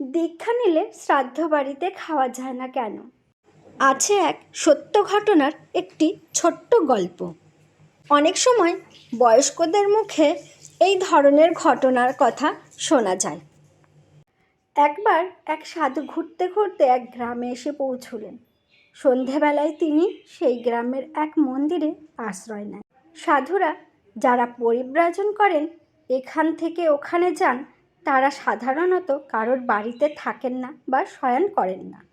দীক্ষা নিলে শ্রাদ্ধ বাড়িতে খাওয়া যায় না কেন? আছে এক সত্য ঘটনার একটি ছোট্ট গল্প। অনেক সময় বয়স্কদের মুখে এই ধরনের ঘটনার কথা শোনা যায়। একবার এক সাধু ঘুরতে ঘুরতে এক গ্রামে এসে পৌঁছলেন। সন্ধেবেলায় তিনি সেই গ্রামের এক মন্দিরে আশ্রয় নেন। সাধুরা যারা পরিব্রাজন করেন, এখান থেকে ওখানে যান তারা সাধারণত কারোর বাড়িতে থাকেন না বা শয়ন করেন না।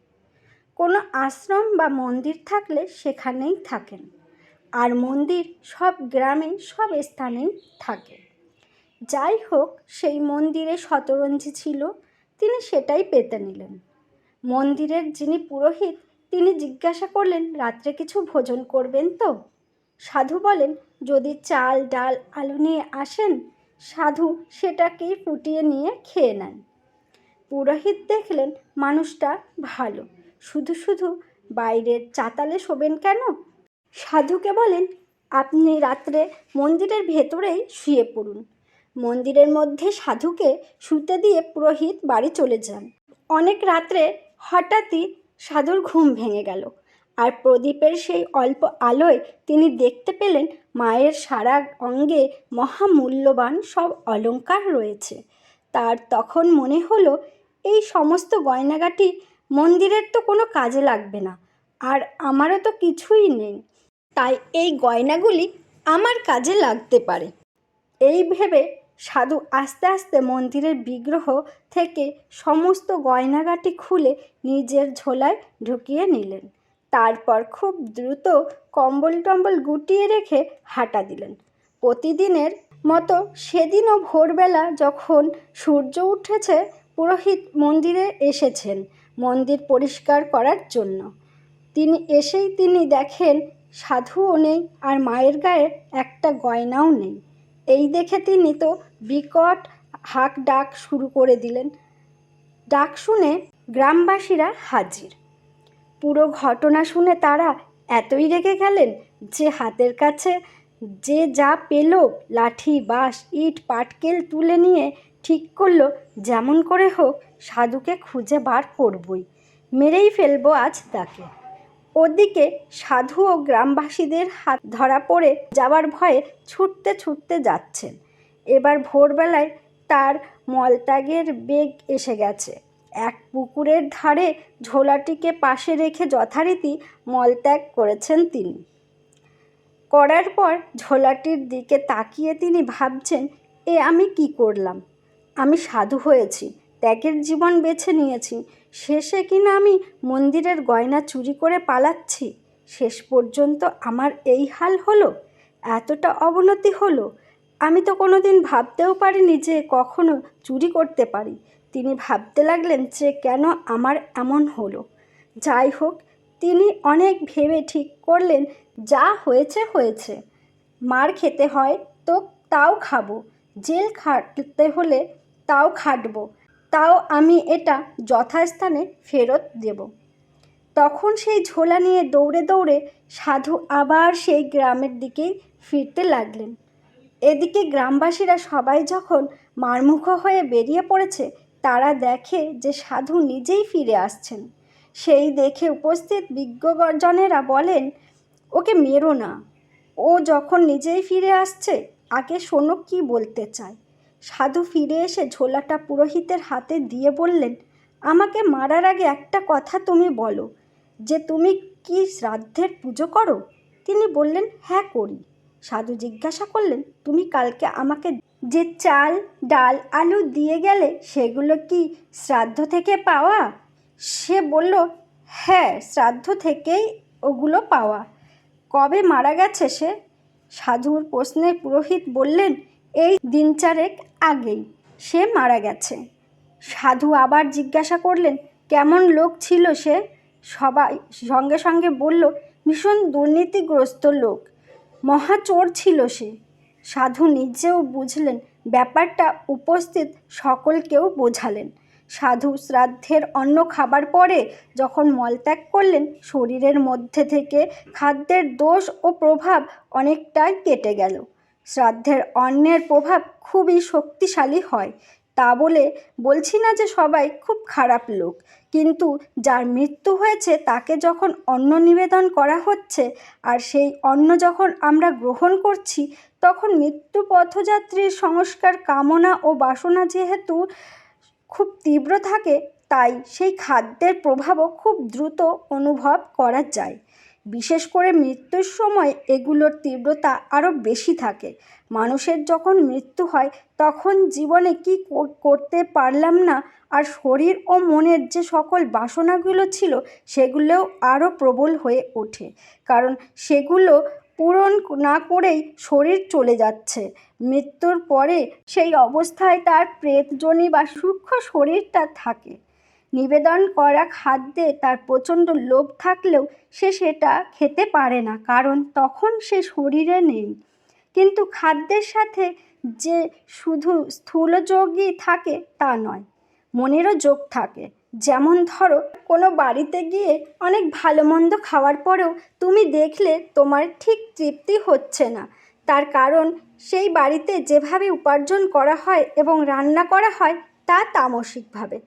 কোনো আশ্রম বা মন্দির থাকলে সেখানেই থাকেন। আর মন্দির সব গ্রামে, সব স্থানেই থাকে। যাই হোক, সেই মন্দিরে শতরঞ্জি ছিল, তিনি সেটাই পেতে নিলেন। মন্দিরের যিনি পুরোহিত, তিনি জিজ্ঞাসা করলেন, রাত্রে কিছু ভোজন করবেন তো? সাধু বলেন, যদি চাল, ডাল, আলু নিয়ে আসেন সাধু সেটাকেই ফুটিয়ে নিয়ে খেয়ে নেন। পুরোহিত দেখলেন মানুষটা ভালো। শুধু শুধু বাইরের চাতালে শোবেন কেন? সাধুকে বলেন, আপনি রাত্রে মন্দিরের ভেতরেই শুয়ে পড়ুন। মন্দিরের মধ্যে সাধুকে শুতে দিয়ে পুরোহিত বাড়ি চলে যান। অনেক রাত্রে হঠাৎই সাধুর ঘুম ভেঙে গেল। আর প্রদীপের সেই অল্প আলোয় তিনি দেখতে পেলেন মায়ের সারা অঙ্গে মহামূল্যবান সব অলঙ্কার রয়েছে। তার তখন মনে হলো, এই সমস্ত গয়নাগাটি মন্দিরের তো কোনো কাজে লাগবে না, আর আমারও তো কিছুই নেই। তাই এই গয়নাগুলি আমার কাজে লাগতে পারে। এই ভেবে সাধু আস্তে আস্তে মন্দিরের বিগ্রহ থেকে সমস্ত গয়নাগাটি খুলে নিজের ঝোলায় ঢুকিয়ে নিলেন। তারপর খুব দ্রুত কম্বল টম্বল গুটিয়ে রেখে হাঁটা দিলেন। প্রতিদিনের মতো সেদিনও ভোরবেলা যখন সূর্য উঠেছে, পুরোহিত মন্দিরে এসেছেন মন্দির পরিষ্কার করার জন্য। তিনি এসেই তিনি দেখেন সাধুও নেই আর মায়ের গায়ে একটা গয়নাও নেই। এই দেখে তিনি তো বিকট হাক ডাক শুরু করে দিলেন। ডাক শুনে গ্রামবাসীরা হাজির। পুরো ঘটনা শুনে তারা এতই রেগে গেলেন যে হাতের কাছে যে যা পেল, লাঠি, বাঁশ, ইট, পাটকেল তুলে নিয়ে ঠিক করল, যেমন করে হোক, সাধুকে খুঁজে বার করবই। মেরেই ফেলব আজ তাকে। ওদিকে সাধু ও গ্রামবাসীদের হাত ধরা পড়ে যাওয়ার ভয়ে ছুটতে ছুটতে যাচ্ছেন। এবার ভোরবেলায় তার মলত্যাগের বেগ এসে গেছে। এক পুকুরের ধারে ঝোলাটিকে পাশে রেখে যথারীতি মলত্যাগ করেছেন তিনি। করার পর ঝোলাটির দিকে তাকিয়ে তিনি ভাবছেন, এ আমি কি করলাম? আমি সাধু হয়েছি, ত্যাগের জীবন বেছে নিয়েছি, শেষে কিনা আমি মন্দিরের গয়না চুরি করে পালাচ্ছি? শেষ পর্যন্ত আমার এই হাল হলো? এতটা অবনতি হলো? আমি তো কোনো দিন ভাবতেও পারিনি যে কখনো চুরি করতে পারি। তিনি ভাবতে লাগলেন যে কেন আমার এমন হলো। যাই হোক, তিনি অনেক ভেবে ঠিক করলেন, যা হয়েছে হয়েছে। মার খেতে হয়, তো তাও খাব। জেল খাটতে হলে তাও খাটবো। তাও আমি এটা যথাস্থানে ফেরত দেব। তখন সেই ঝোলা নিয়ে দৌড়ে দৌড়ে সাধু আবার সেই গ্রামের দিকেই ফিরতে লাগলেন। এদিকে গ্রামবাসীরা সবাই যখন মারমুখ হয়ে বেরিয়ে পড়েছে তারা দেখে যে সাধু নিজেই ফিরে আসছেন। সেই দেখে উপস্থিত বিজ্ঞজনেরা বলেন, ওকে মেরো না। ও যখন নিজেই ফিরে আসছে, আগে শোনো কি বলতে চায়। সাধু ফিরে এসে ঝোলাটা পুরোহিতের হাতে দিয়ে বললেন, আমাকে মারার আগে একটা কথা তুমি বলো, যে তুমি কি শ্রাদ্ধের পুজো করো? তিনি বললেন হ্যাঁ করি। সাধু জিজ্ঞাসা করলেন, তুমি কালকে আমাকে যে চাল, ডাল, আলু দিয়ে গেলে সেগুলো কি শ্রাদ্ধ থেকে পাওয়া? সে বলল হ্যাঁ শ্রাদ্ধ থেকেই ওগুলো পাওয়া। কবে মারা গেছে সে? সাধুর প্রশ্নে পুরোহিত বললেন, এই দিন চারেক আগেই সে মারা গেছে। সাধু আবার জিজ্ঞাসা করলেন, কেমন লোক ছিল সে? সবাই সঙ্গে সঙ্গে বলল, ভীষণ দুর্নীতিগ্রস্ত লোক। মহাচোর ছিল সে। সাধু নিজেও বুঝলেন, ব্যাপারটা উপস্থিত সকলকেও বোঝালেন। সাধু শ্রাদ্ধের অন্য খাবার পরে যখন মলত্যাগ করলেন, শরীরের মধ্যে থেকে খাদ্যের দোষ ও প্রভাব অনেকটাই কেটে গেল। শ্রাদ্ধের অন্নের প্রভাব খুবই শক্তিশালী হয়। তা বলে বলছি না যে সবাই খুব খারাপ লোক। কিন্তু যার মৃত্যু হয়েছে তাকে যখন অন্ন নিবেদন করা হচ্ছে আর সেই অন্ন যখন আমরা গ্রহণ করছি, তখন মৃত্যু পথযাত্রীর সংস্কার কামনা ও বাসনা যেহেতু খুব তীব্র থাকে, তাই সেই খাদ্যের প্রভাবও খুব দ্রুত অনুভব করা যায়। বিশেষ করে মৃত্যুর সময় এগুলোর তীব্রতা আরও বেশি থাকে। মানুষের যখন মৃত্যু হয়, তখন জীবনে কি করতে পারলাম না, আর শরীর ও মনের যে সকল বাসনাগুলো ছিল, সেগুলোও আরও প্রবল হয়ে ওঠে। কারণ সেগুলো পূরণ না করেই শরীর চলে যাচ্ছে। মৃত্যুর পরে সেই অবস্থায় তার প্রেতজনী বা সূক্ষ্ম শরীরটা থাকে। নিবেদন করা খাদ্যে তার প্রচণ্ড লোভ থাকলেও সে সেটা খেতে পারে না, কারণ তখন সে শরীরে নেই। কিন্তু খাদ্যের সাথে যে শুধু স্থূলযোগই থাকে, তা নয়, মনেরও যোগ থাকে। যেমন ধরো, কোনো বাড়িতে গিয়ে অনেক ভালো মন্দ খাওয়ার পরেও তুমি দেখলে তোমার ঠিক তৃপ্তি হচ্ছে না। তার কারণ, সেই বাড়িতে যেভাবে উপার্জন করা হয় এবং রান্না করা হয়, তা তামসিকভাবে।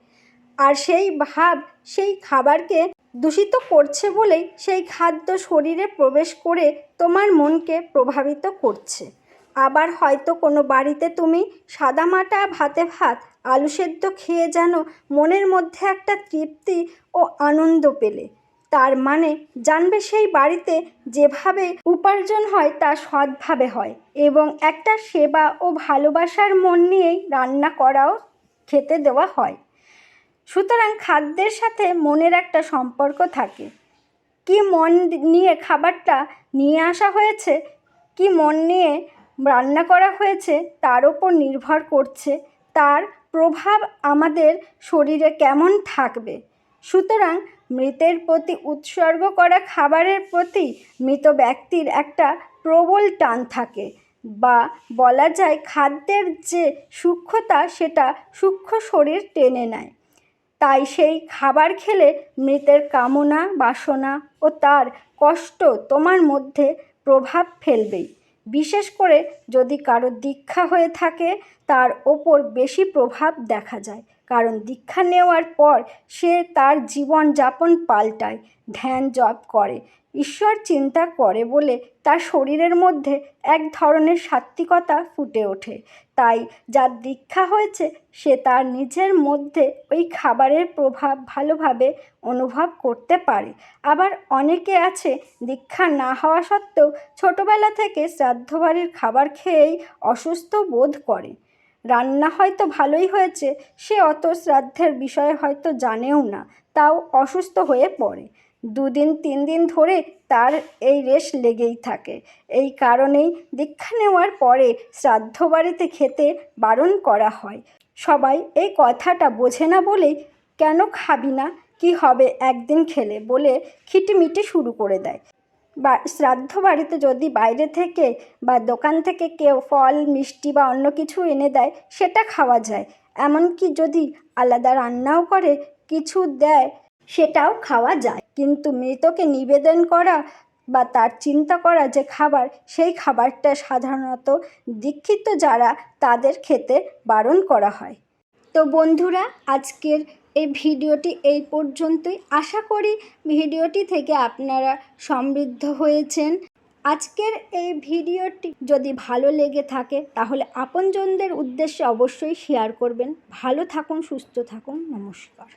আর সেই ভাব সেই খাবারকে দূষিত করছে বলেই সেই খাদ্য শরীরে প্রবেশ করে তোমার মনকে প্রভাবিত করছে। আবার হয়তো কোনো বাড়িতে তুমি সাদামাটা ভাতে ভাত, আলু সেদ্ধ খেয়ে যেন মনের মধ্যে একটা তৃপ্তি ও আনন্দ পেলে। তার মানে জানবে সেই বাড়িতে যেভাবে উপার্জন হয় তা সৎভাবে হয় এবং একটা সেবা ও ভালোবাসার মন নিয়েই রান্না করাও খেতে দেওয়া হয়। সুতরাং খাদ্যের সাথে মনের একটা সম্পর্ক থাকে। কি মন নিয়ে খাবারটা নিয়ে আসা হয়েছে, কি মন নিয়ে রান্না করা হয়েছে, তার ওপর নির্ভর করছে, তার প্রভাব আমাদের শরীরে কেমন থাকবে। সুতরাং মৃতের প্রতি উৎসর্গ করা খাবারের প্রতি মৃত ব্যক্তির একটা প্রবল টান থাকে বা বলা যায় খাদ্যের যে সূক্ষ্মতা, সেটা সূক্ষ্ম শরীর টেনে নেয়। তাই সেই খাবার খেলে মৃতের কামনা, বাসনা ও তার কষ্ট তোমার মধ্যে প্রভাব ফেলবেই। বিশেষ করে যদি কারও দীক্ষা হয়ে থাকে, তার ওপর বেশি প্রভাব দেখা যায়। কারণ দীক্ষা নেওয়ার পর সে তার জীবন যাপন পাল্টায়, ধ্যান জপ করে। ঈশ্বর চিন্তা করে বলে তার শরীরের মধ্যে এক ধরনের সাত্ত্বিকতা ফুটে ওঠে। তাই যার দীক্ষা হয়েছে, সে তার নিজের মধ্যে ওই খাবারের প্রভাব ভালোভাবে অনুভব করতে পারে। আবার অনেকে আছে, দীক্ষা না হওয়া সত্ত্বেও ছোটোবেলা থেকে শ্রাদ্ধ বাড়ির খাবার খেয়েই অসুস্থ বোধ করে। রান্না হয়তো ভালোই হয়েছে, সে অত শ্রাদ্ধের বিষয়ে হয়তো জানেও না, তাও অসুস্থ হয়ে পড়ে। দুদিন, তিন দিন ধরে তার এই রেশ লেগেই থাকে। এই কারণেই দীক্ষা নেওয়ার পরে শ্রাদ্ধ বাড়িতে খেতে বারণ করা হয়। সবাই এই কথাটা বোঝে না বলেই, কেন খাবি না? কি হবে একদিন খেলে? বলে খিটিমিটি শুরু করে দেয়। বা, শ্রাদ্ধ বাড়িতে যদি বাইরে থেকে বা দোকান থেকে কেউ ফল, মিষ্টি বা অন্য কিছু এনে দেয়, সেটা খাওয়া যায়। এমনকি যদি আলাদা রান্নাও করে, কিছু দেয়, সেটাও খাওয়া যায়। কিন্তু মৃতকে নিবেদন করা বা তার চিন্তা করা যে খাবার, সেই খাবারটা সাধারণত দীক্ষিত যারা তাদের খেতে বারণ করা হয়। তো বন্ধুরা, আজকের এই ভিডিওটি এই পর্যন্তই। আশা করি ভিডিওটি থেকে আপনারা সমৃদ্ধ হয়েছেন। আজকের এই ভিডিওটি যদি ভালো লেগে থাকে, তাহলে আপনজনদের উদ্দেশ্যে অবশ্যই শেয়ার করবেন। ভালো থাকুন, সুস্থ থাকুন। নমস্কার।